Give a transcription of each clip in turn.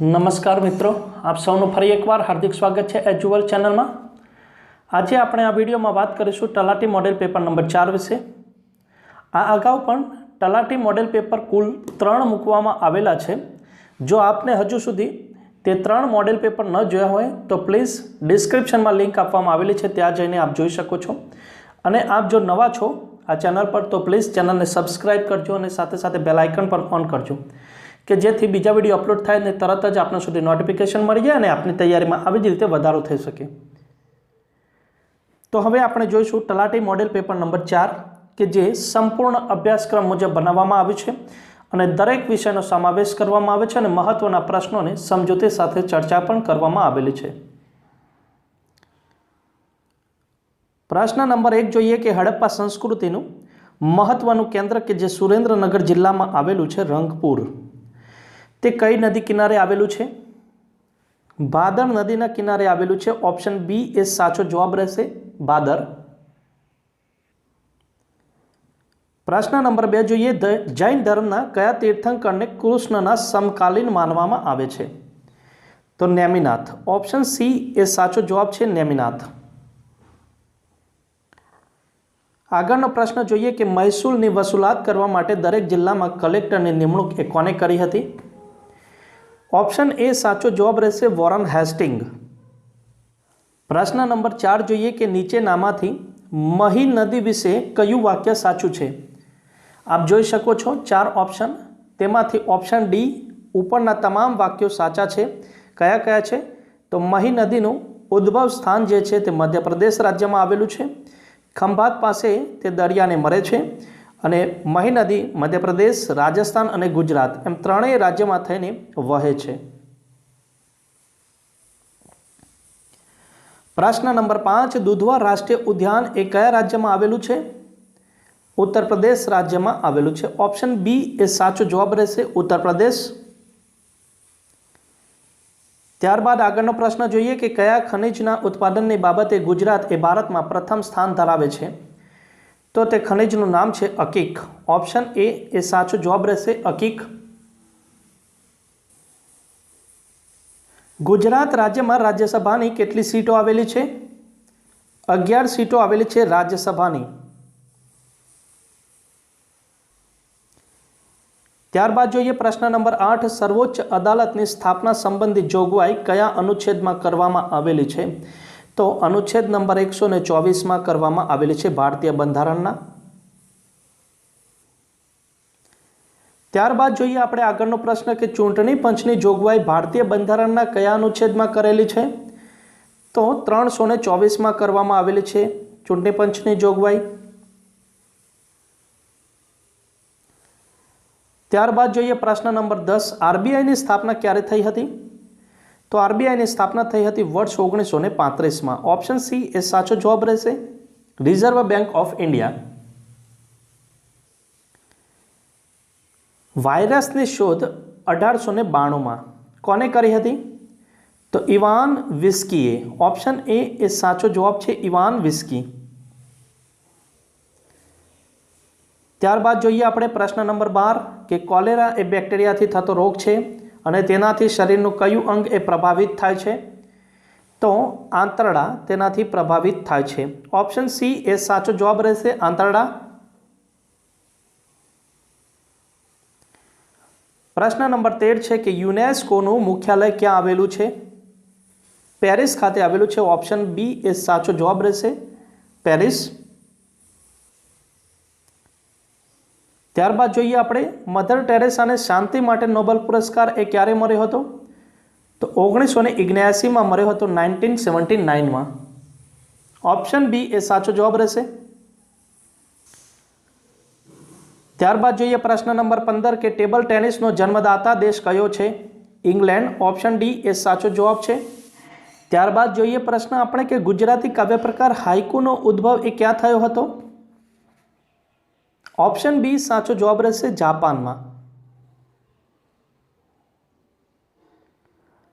નમસ્કાર મિત્રો, આપ સૌનું ફરી એકવાર હાર્દિક સ્વાગત છે એજ્યુઅલ ચેનલમાં. આજે આપણે આ વિડીયોમાં વાત કરીશું તલાટી મોડેલ પેપર નંબર ચાર વિશે. આ અગાઉ પણ તલાટી મોડેલ પેપર કુલ ત્રણ મૂકવામાં આવેલા છે. જો આપને હજુ સુધી તે ત્રણ મોડેલ પેપર ન જોયા હોય, તો પ્લીઝ ડિસ્ક્રિપ્શનમાં લિંક આપવામાં આવેલી છે, ત્યાં જઈને આપ જોઈ શકો છો. અને આપ જો નવા છો આ ચેનલ પર, તો પ્લીઝ ચેનલને સબસ્ક્રાઈબ કરજો અને સાથે સાથે બેલ આઇકન પર ઓન કરજો. કે જેથી બીજા વીડિયો અપલોડ થાય ને તરત જ આપણા સુધી નોટિફિકેશન મળી જાય અને આપની તૈયારીમાં આવી જ રીતે વધારો થઈ શકે. તો હવે આપણે જોઈશું તલાટી મોડેલ પેપર નંબર ચાર, કે જે સંપૂર્ણ અભ્યાસક્રમ મુજબ બનાવવામાં આવ્યું છે અને દરેક વિષયનો સમાવેશ કરવામાં આવે છે અને મહત્વના પ્રશ્નોને સમજૂતી સાથે ચર્ચા પણ કરવામાં આવેલી છે. પ્રશ્ન નંબર એક જોઈએ કે હડપ્પા સંસ્કૃતિનું મહત્વનું કેન્દ્ર કે જે સુરેન્દ્રનગર જિલ્લામાં આવેલું છે રંગપુર. તે કઈ નદી કિનારે આવેલું છે? ભાદર નદીના કિનારે આવેલું છે. ઓપ્શન બી એ સાચો જવાબ રહેશે ભાદર પ્રશ્ન નંબર બે જોઈએ. જૈન ધર્મના કયા તીર્થંકરને કૃષ્ણના સમકાલીન માનવામાં આવે છે? તો નેમિનાથ. ઓપ્શન સી એ સાચો જવાબ છે નેમિનાથ. આગળનો પ્રશ્ન જોઈએ કે મહેસૂલની વસૂલાત કરવા માટે દરેક જિલ્લામાં કલેક્ટરની નિમણૂક એ કોને કરી હતી? ઓપ્શન એ સાચો જવાબ રહેશે વોરન હેસ્ટિંગ. પ્રશ્ન નંબર ચાર જોઈએ કે નીચેનામાંથી મહી નદી વિશે કયું વાક્ય સાચું છે? આપ જોઈ શકો છો ચાર ઓપ્શન. તેમાંથી ઓપ્શન ડી, ઉપરના તમામ વાક્યો સાચા છે. કયા કયા છે? તો મહી નદીનું ઉદ્ભવ સ્થાન જે છે તે મધ્યપ્રદેશ રાજ્યમાં આવેલું છે. ખંભાત પાસે તે દરિયાને મરે છે. અને મહી નદી, મધ્યપ્રદેશ, રાજસ્થાન અને ગુજરાત એમ ત્રણેય રાજ્યમાં થઈને વહે છે. પ્રશ્ન નંબર પાંચ, દુધવા રાષ્ટ્રીય ઉદ્યાન એ કયા રાજ્યમાં આવેલું છે? ઉત્તર પ્રદેશ રાજ્યમાં આવેલું છે. ઓપ્શન બી એ સાચો જવાબ રહેશે ઉત્તર પ્રદેશ. ત્યારબાદ આગળનો પ્રશ્ન જોઈએ કે કયા ખનિજના ઉત્પાદનની બાબતે ગુજરાત એ ભારતમાં પ્રથમ સ્થાન ધરાવે છે? તો તે ખનિજનું નામ છે અકીક. ઓપ્શન એ એ સાચો જવાબ રહેશે અકીક. ગુજરાત રાજ્યમાં રાજ્યસભાની કેટલી સીટો આવેલી છે? અગિયાર સીટો આવેલી છે રાજ્યસભાની. ત્યારબાદ જોઈએ પ્રશ્ન નંબર આઠ, સર્વોચ્ચ અદાલતની સ્થાપના સંબંધિત જોગવાઈ કયા અનુચ્છેદમાં કરવામાં આવેલી છે? તો અનુચ્છેદ નંબર એકસો ને ચોવીસમાં કરવામાં આવેલી છે ભારતીય બંધારણના. ત્યારબાદ જોઈએ આપણે આગળનો પ્રશ્ન કે ચૂંટણી પંચની જોગવાઈ ભારતીય બંધારણના કયા અનુચ્છેદમાં કરેલી છે? તો ત્રણસો ને ચોવીસમાં કરવામાં આવેલી છે ચૂંટણી પંચની જોગવાઈ. ત્યારબાદ જોઈએ પ્રશ્ન નંબર દસ, આરબીઆઈની સ્થાપના ક્યારે થઈ હતી? તો આરબીઆઈની સ્થાપના થઈ હતી વર્ષ ઓગણીસો ને પાંત્રીસમાં. ઓપ્શન સી એ સાચો જવાબ રહેશે. રિઝર્વ બેંક ઓફ ઇન્ડિયા વાયરસની શોધ અઢારસો ને બાણુંમાં. કોને કરી હતી? તો ઇવાન વિસ્કીએ. ઓપ્શન એ એ સાચો જવાબ છે ઇવાન વિસ્કી. ત્યારબાદ જોઈએ આપણે પ્રશ્ન નંબર બાર કે કોલેરા એ બેક્ટેરિયાથી થતો રોગ છે. અને તેનાથી શરીરનું કયું અંગ એ પ્રભાવિત થાય છે? તો આંતરડા તેનાથી પ્રભાવિત થાય છે. ઓપ્શન સી એ સાચો જવાબ રહેશે આંતરડા. પ્રશ્ન નંબર તેર છે કે યુનેસ્કોનું મુખ્યાલય ક્યાં આવેલું છે? પેરિસ ખાતે આવેલું છે. ઓપ્શન બી એ સાચો જવાબ રહેશે. પેરિસ. ત્યારબાદ જોઈએ આપણે મધર ટેરેસાને શાંતિ માટે નોબેલ પુરસ્કાર એ ક્યારે મળ્યો હતો? તો ઓગણીસો ને ઇગ્યાસીમાં મળ્યો હતો નાઇન્ટીન સેવન્ટી નાઇનમાં. ઓપ્શન બી એ સાચો જવાબ રહેશે. ત્યારબાદ જોઈએ પ્રશ્ન નંબર પંદર કે ટેબલ ટેનિસનો જન્મદાતા દેશ કયો છે? ઇંગ્લેન્ડ. ઓપ્શન ડી એ સાચો જવાબ છે. ત્યારબાદ જોઈએ પ્રશ્ન આપણે કે ગુજરાતી કાવ્ય પ્રકાર હાઇકુનો ઉદ્ભવ એ ક્યાં થયો હતો? ઓપ્શન બી સાચો જવાબ રહેશે જાપાનમાં.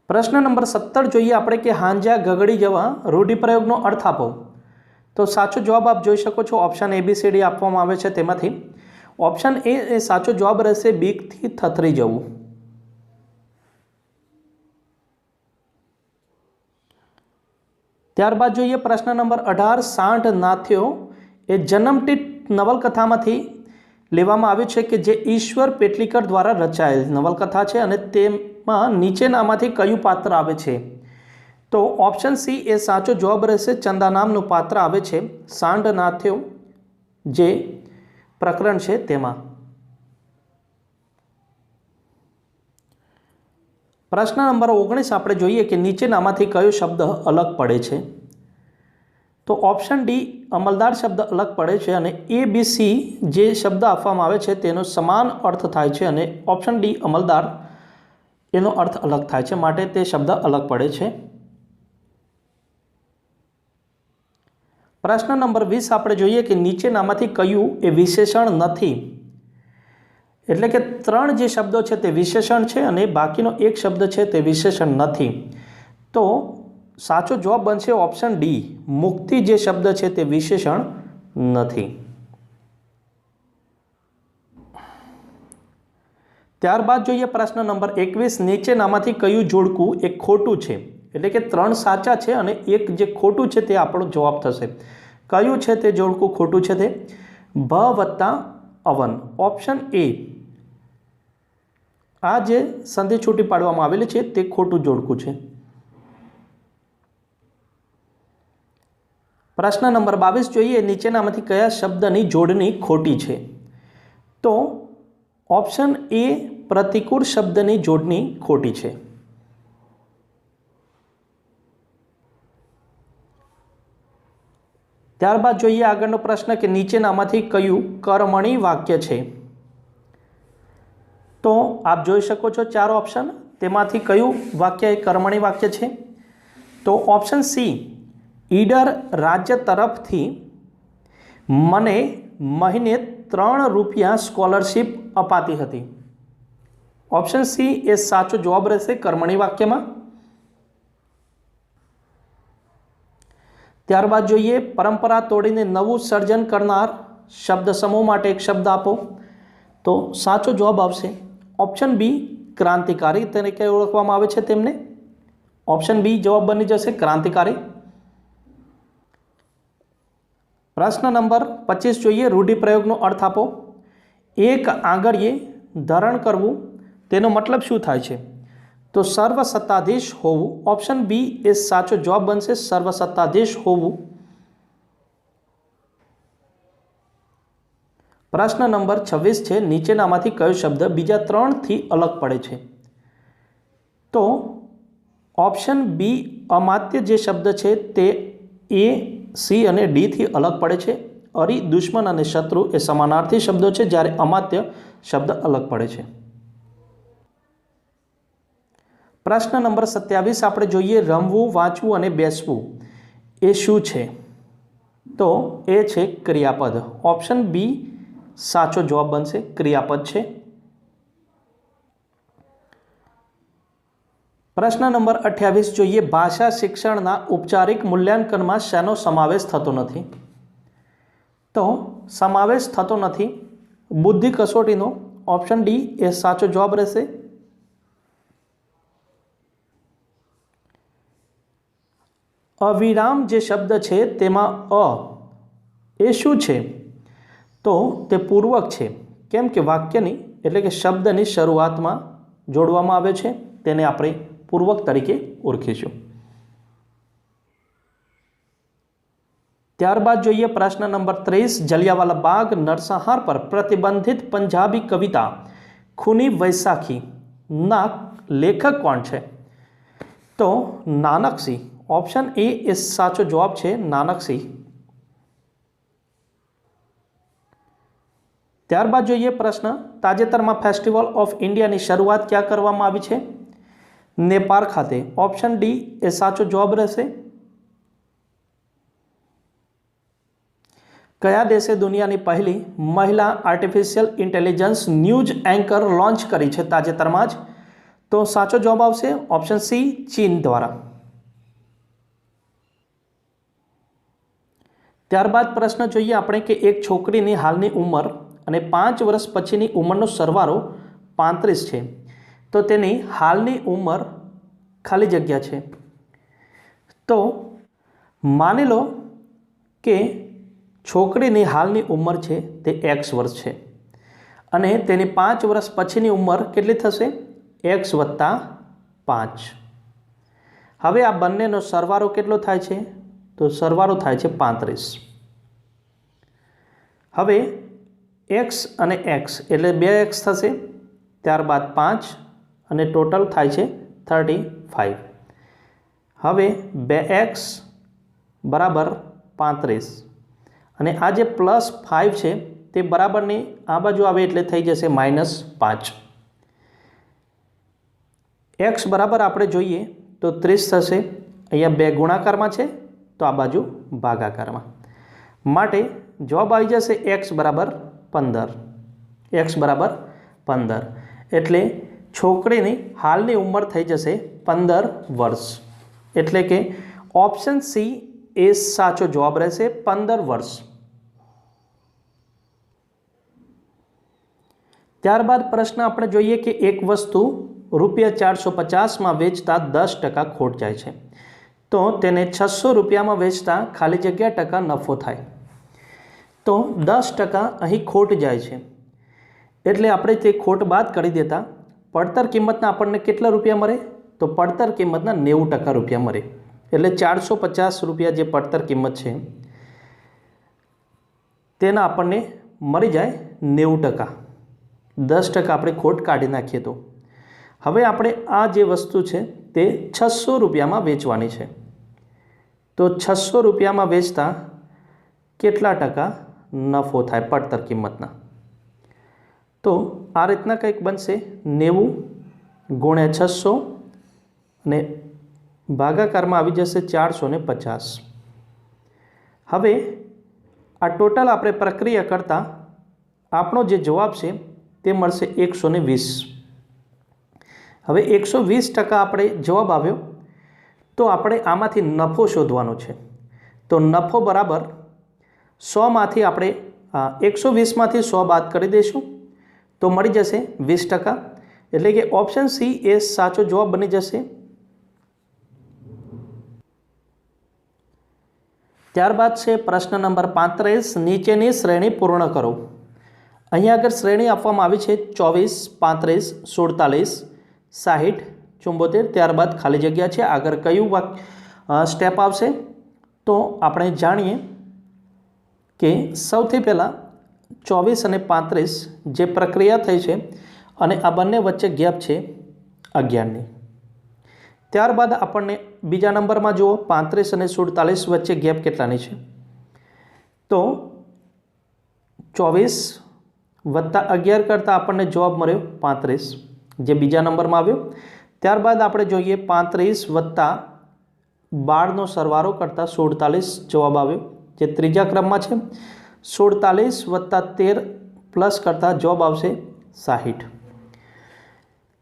પ્રશ્ન નંબર સત્તર જોઈએ આપણે કે હાંજા ગગડી જવા રૂઢિપ્રયોગનો અર્થ આપો. તો સાચો જવાબ આપ જોઈ શકો છો. ઓપ્શન એબીસીડી આપવામાં આવે છે તેમાંથી. ઓપ્શન એ એ સાચો જવાબ રહેશે બીકથી થથરી જવું. ત્યારબાદ જોઈએ પ્રશ્ન નંબર અઢાર. સાંઠ નાથ્યો એ જન્મટીટ નવલકથામાંથી લેવામાં આવ્યું છે કે જે ઈશ્વર પેટલીકર દ્વારા રચાયેલ નવલકથા છે અને તેમાં નીચેનામાંથી કયું પાત્ર આવે છે? તો ઓપ્શન સી એ સાચો જવાબ રહેશે, ચંદા નામનું પાત્ર આવે છે સાંડ નાથ્યો જે પ્રકરણ છે તેમાં. પ્રશ્ન નંબર ઓગણીસ, આપણે જોઈએ કે નીચેનામાંથી કયો શબ્દ અલગ પડે છે? તો ઓપ્શન ડી અમલદાર શબ્દ અલગ પડે છે અને એ બી સી જે શબ્દ આપવામાં આવે છે તેનો સમાન અર્થ થાય છે અને ઓપ્શન ડી અમલદાર એનો અર્થ અલગ થાય છે માટે તે શબ્દ અલગ પડે છે. પ્રશ્ન નંબર વીસ આપણે જોઈએ કે નીચેનામાંથી કયું એ વિશેષણ નથી. એટલે કે ત્રણ જે શબ્દો છે તે વિશેષણ છે અને બાકીનો એક શબ્દ છે તે વિશેષણ નથી. તો સાચો જવાબ બનશે ઓપ્શન ડી મુક્તિ જે શબ્દ છે તે વિશેષણ નથી. ત્યારબાદ જોઈએ પ્રશ્ન નંબર એકવીસ. નીચેનામાંથી કયું જોડકું એ ખોટું છે? એટલે કે ત્રણ સાચા છે અને એક જે ખોટું છે તે આપણો જવાબ થશે. કયું છે તે જોડકું ખોટું છે તે? ભ વત્તા અવન. ઓપ્શન એ આ જે સંધિ છૂટી પાડવામાં આવેલી છે તે ખોટું જોડકું છે. પ્રશ્ન નંબર બાવીસ જોઈએ, નીચેનામાંથી કયા શબ્દની જોડણી ખોટી છે? તો ઓપ્શન એ પ્રતિકૂળ શબ્દની જોડણી ખોટી છે. ત્યારબાદ જોઈએ આગળનો પ્રશ્ન કે નીચેનામાંથી કયું કર્મણી વાક્ય છે? તો આપ જોઈ શકો છો ચાર ઓપ્શન, તેમાંથી કયું વાક્ય એ કર્મણી વાક્ય છે? તો ઓપ્શન સી ઈડર રાજ્ય તરફથી મને મહિને ત્રણ રૂપિયા સ્કોલરશિપ અપાતી હતી. ઓપ્શન સી એ સાચો જવાબ રહેશે કર્મણી વાક્યમાં. ત્યારબાદ જોઈએ પરંપરા તોડીને નવું સર્જન કરનાર શબ્દ સમૂહ માટે એક શબ્દ આપો. તો સાચો જવાબ આવશે ઓપ્શન બી ક્રાંતિકારી તરીકે ઓળખવામાં આવે છે તેમને? ઓપ્શન બી જવાબ બની જશે ક્રાંતિકારી. પ્રશ્ન નંબર પચીસ જોઈએ, રૂઢિપ્રયોગનો અર્થ આપો. એક આંગળીએ ધરણ કરવું, તેનો મતલબ શું થાય છે? તો સર્વસત્તાધીશ હોવું. ઓપ્શન બી એ સાચો જવાબ બનશે, સર્વસત્તાધીશ હોવું. પ્રશ્ન નંબર છવ્વીસ છે, નીચેનામાંથી કયો શબ્દ બીજા ત્રણથી અલગ પડે છે? તો ઓપ્શન બી, અમાત્ય જે શબ્દ છે તે એ સી અને ડીથી અલગ પડે છે. અરી, દુશ્મન અને શત્રુ એ સમાનાર્થી શબ્દો છે જ્યારે અમાત્ય શબ્દ અલગ પડે છે. પ્રશ્ન નંબર સત્યાવીસ આપણે જોઈએ રમવું, વાંચવું અને બેસવું. એ શું છે? તો એ છે ક્રિયાપદ. ઓપ્શન બી સાચો જવાબ બનશે. ક્રિયાપદ છે. પ્રશ્ન નંબર અઠ્યાવીસ જોઈએ. ભાષા શિક્ષણના ઔપચારિક મૂલ્યાંકનમાં શેનો સમાવેશ થતો નથી? તો સમાવેશ થતો નથી. બુદ્ધિ કસોટીનો ઓપ્શન ડી એ સાચો જવાબ રહેશે. અવિરામ જે શબ્દ છે તેમાં અ એ શું છે? તો તે પૂર્વક છે. કેમ કે વાક્યની એટલે કે શબ્દની શરૂઆતમાં જોડવામાં આવે છે. તેને આપણે પૂર્વક તરીકે ઓળખીશું ત્યારબાદ જોઈએ પ્રશ્ન નંબર ત્રીસ જલિયાવાલા બાગ નરસંહાર પર પ્રતિબંધિત પંજાબી કવિતા ખૂની વૈશાખી ના લેખક કોણ છે તો નાનકસિંહ ઓપ્શન એ એ સાચો જવાબ છે નાનકસિંહ ત્યારબાદ જોઈએ પ્રશ્ન તાજેતરમાં ફેસ્ટિવલ ઓફ ઇન્ડિયાની શરૂઆત ક્યાં કરવામાં આવી છે નેપાળ ખાતે. ઓપ્શન ડી એ સાચો જવાબ રહેશે. કયા દેશે દુનિયાની પહેલી મહિલા artificial intelligence news anchor launch કરી છે તાજેતરમાં જ? તો સાચો જવાબ આવશે ઓપ્શન સી, ચીન દ્વારા. ત્યારબાદ પ્રશ્ન જોઈએ આપણે કે એક છોકરીની હાલની ઉંમર અને પાંચ વર્ષ પછીની ઉંમરનો સરવાળો પાંત્રીસ છે. તો તેની હાલની ઉંમર ખાલી જગ્યા છે. તો માની લો કે છોકરીની હાલની ઉંમર છે તે એક્સ વર્ષ છે અને તેની પાંચ વર્ષ પછીની ઉંમર કેટલી થશે? એક્સ વત્તા પાંચ. હવે આ બંનેનો સરવારો કેટલો થાય છે? તો સરવારો થાય છે પાંત્રીસ. હવે એક્સ અને એક્સ એટલે બે એક્સ થશે, ત્યારબાદ પાંચ અને ટોટલ થાય છે થર્ટી ફાઇવ હવે બે એક્સ બરાબર પાંત્રીસ. અને આ જે પ્લસ ફાઇવ છે તે બરાબરની આ બાજુ આવે એટલે થઈ જશે માઇનસ પાંચ. એક્સ બરાબર આપણે જોઈએ તો ત્રીસ થશે. અહીંયા બે ગુણાકારમાં છે તો આ બાજુ ભાગાકારમાં. માટે જવાબ આવી જશે એક્સ બરાબર પંદર. એક્સ બરાબર પંદર. એટલે છોકરીની હાલની ઉંમર થઈ જશે પંદર વર્ષ. એટલે કે ઓપ્શન સી એ સાચો જવાબ રહેશે પંદર વર્ષ. ત્યારબાદ પ્રશ્ન આપણે જોઈએ કે એક વસ્તુ રૂપિયા ચારસો પચાસમાં વેચતા દસ ટકા ખોટ જાય છે. તો તેને છસો રૂપિયામાં વેચતા ખાલી જગ્યા ટકા નફો થાય. તો દસ ટકા અહીં ખોટ જાય છે. એટલે આપણે તે ખોટ બાદ કરી દેતા પડતર કિંમતના આપણને કેટલા રૂપિયા મળે? તો પડતર કિંમતના નેવું ટકા રૂપિયા મળે. એટલે ચારસો પચાસ રૂપિયા જે પડતર કિંમત છે, તેના આપણને મળી જાય નેવું ટકા. દસ ટકા આપણે ખોટ કાઢી નાખીએ તો. હવે આપણે આ જે વસ્તુ છે, તે છસો રૂપિયામાં વેચવાની છે. તો છસો રૂપિયામાં વેચતા કેટલા ટકા નફો થાય પડતર કિંમતના? તો આ રીતના કંઈક બનશે. નેવું ગુણ્યા છસો અને ભાગાકારમાં આવી જશે ચારસો ને પચાસ. હવે આ ટોટલ આપણે પ્રક્રિયા કરતાં આપણો જે જવાબ છે તે મળશે એકસો ને વીસ. હવે એકસો વીસ ટકા આપણે જવાબ આવ્યો. તો આપણે આમાંથી નફો શોધવાનો છે. તો નફો બરાબર સોમાંથી આપણે એકસો વીસમાંથી સો બાદ કરી દઈશું. તો મળી જશે વીસ ટકા. એટલે કે ઓપ્શન સી એ સાચો જવાબ બની જશે. ત્યારબાદ છે પ્રશ્ન નંબર પાંત્રીસ, નીચેની શ્રેણી પૂર્ણ કરો. અહીંયા આગળ શ્રેણી આપવામાં આવી છે ચોવીસ, પાંત્રીસ, સુડતાલીસ, સાહીઠ, ચુંબોતેર, ત્યારબાદ ખાલી જગ્યા છે. આગળ કયું વાક સ્ટેપ આવશે? તો આપણે જાણીએ કે સૌથી પહેલાં ચોવીસ અને પાંત્રીસ જે પ્રક્રિયા થઈ છે અને આ બંને વચ્ચે ગેપ છે અગિયારની. ત્યારબાદ આપણને બીજા નંબરમાં જુઓ, પાંત્રીસ અને સુડતાલીસ વચ્ચે ગેપ કેટલાની છે? તો ચોવીસ વત્તા અગિયાર કરતાં આપણને જવાબ મળ્યો પાંત્રીસ, જે બીજા નંબરમાં આવ્યો. ત્યારબાદ આપણે જોઈએ પાંત્રીસ વત્તા બારનો સરવારો કરતાં સુડતાલીસ જવાબ આવ્યો, જે ત્રીજા ક્રમમાં છે. સુડતાલીસ વત્તા તેર પ્લસ કરતાં જવાબ આવશે સાહીઠ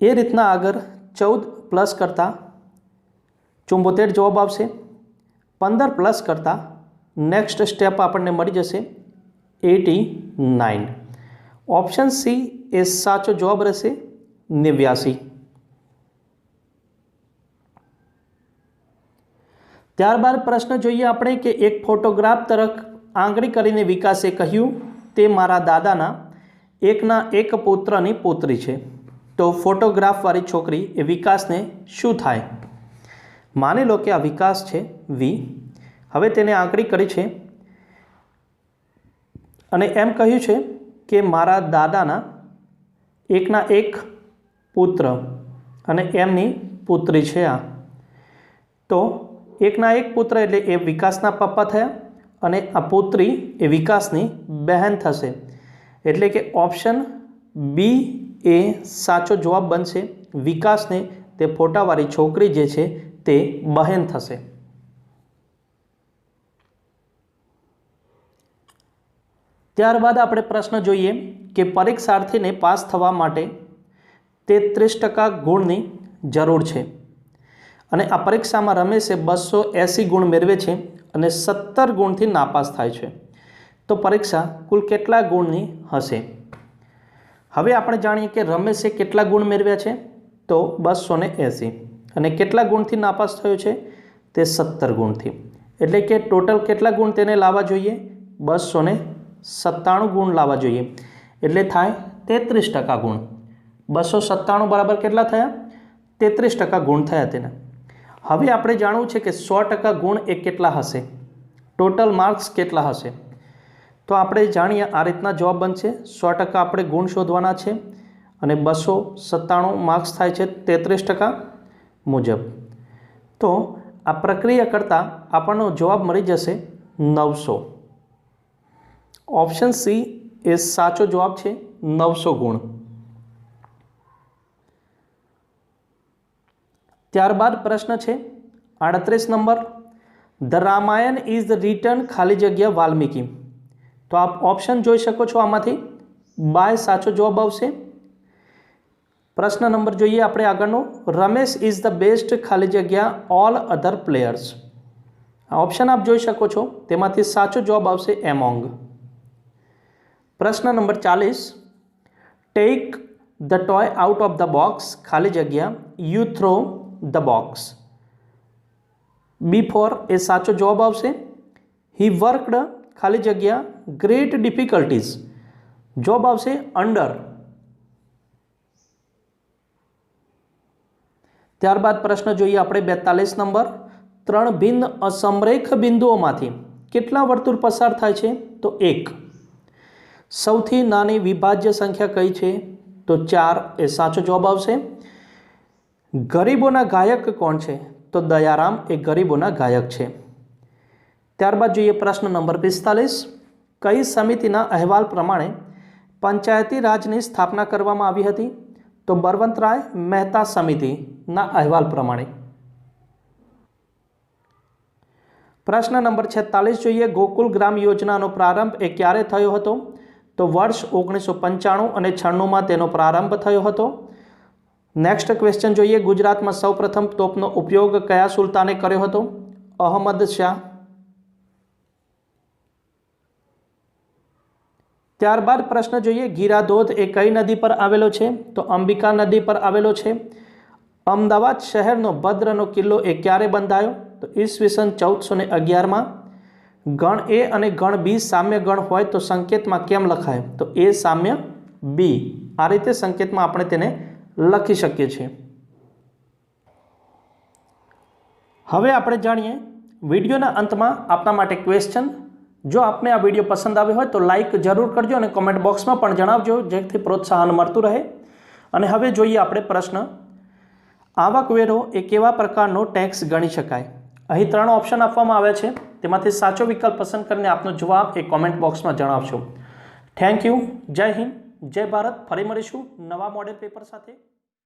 એ રીતના આગળ ચૌદ પ્લસ કરતાં ચુંબોતેર જવાબ આવશે પંદર પ્લસ કરતાં નેક્સ્ટ સ્ટેપ આપણને મળી જશે એટી નાઇન ઓપ્શન સી એ સાચો જવાબ રહેશે નેવ્યાસી ત્યારબાદ પ્રશ્ન જોઈએ આપણે કે એક ફોટોગ્રાફ તરફ આંગળી કરીને વિકાસે કહ્યું, તે મારા દાદાના એકના એક પુત્રની પુત્રી છે. તો ફોટોગ્રાફવાળી છોકરી એ વિકાસને શું થાય? માની લો કે આ વિકાસ છે વી હવે તેને આંકડી કરી છે અને એમ કહ્યું છે કે મારા દાદાના એકના એક પુત્ર અને એમની પુત્રી છે આ. તો એકના એક પુત્ર એટલે એ વિકાસના પપ્પા થયા? અને આ પુત્રી એ વિકાસની બહેન થશે. એટલે કે ઓપ્શન બી એ સાચો જવાબ બનશે. વિકાસને તે ફોટાવાળી છોકરી જે છે તે બહેન થશે. ત્યારબાદ આપણે પ્રશ્ન જોઈએ કે પરીક્ષાર્થીને પાસ થવા માટે તેત્રીસ ટકા ગુણની જરૂર છે. અને આ પરીક્ષામાં રમેશે બસો એંસી ગુણ મેળવે છે અને સત્તર ગુણથી નાપાસ થાય છે. તો પરીક્ષા કુલ કેટલા ગુણની હશે? હવે આપણે જાણીએ કે રમેશે કેટલા ગુણ મેળવ્યા છે? તો બસો ને અને કેટલા ગુણથી નાપાસ થયો છે? તે સત્તર ગુણથી. એટલે કે ટોટલ કેટલા ગુણ તેને લાવવા જોઈએ? બસો સત્તાણું ગુણ લાવવા જોઈએ. એટલે થાય તેત્રીસ ટકા ગુણ. બસો સત્તાણું બરાબર કેટલા થયા? તેત્રીસ ટકા ગુણ થયા તેના. હવે આપણે જાણવું છે કે સો ટકા ગુણ એ કેટલા હશે? ટોટલ માર્ક્સ કેટલા હશે? તો આપણે જાણીએ આ રીતના જવાબ બનશે. સો ટકા આપણે ગુણ શોધવાના છે અને બસો સત્તાણું માર્ક્સ થાય છે તેત્રીસ ટકા મુજબ. તો આ પ્રક્રિયા કરતાં આપણનો જવાબ મળી જશે નવસો. ઓપ્શન સી એ સાચો જવાબ છે નવસો ગુણ. ત્યારબાદ પ્રશ્ન છે, આડત્રીસ number, the Ramayan is return ખાલી જગ્યા વાલ્મીકી. તો આપ ઓપ્શન જોઈ શકો છો આમાંથી. બાય સાચો જવાબ આવશે. પ્રશ્ન નંબર જોઈએ આપણે આગળનો. રમેશ ઇઝ ધ બેસ્ટ ખાલી જગ્યા ઓલ અધર પ્લેયર્સ. આ ઓપ્શન આપ જોઈ શકો છો. તેમાંથી સાચો જવાબ આવશે એમોંગ. પ્રશ્ન નંબર ચાલીસ. Take the toy out of the box ખાલી જગ્યા. You throw the box B four એ સાચો જવાબ આવશે. હી વર્કડ ખાલી જગ્યા ગ્રેટ ડિફિકલ્ટીઝ જવાબ આવશે અંડર ત્યારબાદ પ્રશ્ન જોઈએ આપણે બેતાલીસ નંબર. ત્રણ ભિન્ન અસમરેખ બિંદુઓમાંથી કેટલા વર્તુળ પસાર થાય છે? તો એક. સૌથી નાની વિભાજ્ય સંખ્યા કઈ છે? તો ચાર એ સાચો જવાબ આવશે. ગરીબોના ગાયક કોણ છે? તો દયારામ એ ગરીબોના ગાયક છે. ત્યારબાદ જોઈએ પ્રશ્ન નંબર પિસ્તાલીસ. કઈ સમિતિના અહેવાલ પ્રમાણે પંચાયતી રાજની સ્થાપના કરવામાં આવી હતી? તો બળવંતરાય મહેતા સમિતિના અહેવાલ પ્રમાણે. પ્રશ્ન નંબર છેતાલીસ જોઈએ ગોકુલ ગ્રામ યોજનાનો પ્રારંભ એ ક્યારે થયો હતો? તો વર્ષ ઓગણીસો પંચાણું અને છન્નુંમાં તેનો પ્રારંભ થયો હતો. નેક્સ્ટ ક્વેશ્ચન જોઈએ. ગુજરાતમાં સૌપ્રથમ તોપનો ઉપયોગ કયા સુલતાને કર્યો હતો? અહમદ શાહ. ત્યારબાદ પ્રશ્ન જોઈએ. ગીરાધોધ એ કઈ નદી પર આવેલો છે? તો અંબિકા નદી પર આવેલો છે. અમદાવાદ શહેરનો ભદ્રનો કિલ્લો એ ક્યારે બંધાયો? તો ઈસવીસન ચૌદસો ને અગિયારમાં. ગણ એ અને ગણ બી સામ્ય ગણ હોય તો સંકેતમાં કેમ લખાય? તો એ સામ્ય બી. આ રીતે સંકેતમાં આપણે તેને લખી શકીએ છીએ. હવે આપણે જાણીએ વિડીયોના અંતમાં આપના માટે ક્વેશ્ચન જો આપને આ વીડિયો પસંદ આવ્યો હોય તો લાઇક જરૂર કરજો અને કોમેન્ટ બોક્સમાં પણ જણાવજો, જેથી પ્રોત્સાહન મળતું રહે. અને હવે જોઈએ આપણે પ્રશ્ન. આવકવેરો એ કેવા પ્રકારનો ટેક્સ ગણી શકાય? અહીં ત્રણ ઓપ્શન આપવામાં આવ્યા છે. તેમાંથી સાચો વિકલ્પ પસંદ કરીને આપનો જવાબ એ કોમેન્ટ બોક્સમાં જણાવશો. થેન્ક યુ જય હિન્દ. જય ભારત. ફરી મળીશું નવા મોડેલ પેપર સાથે.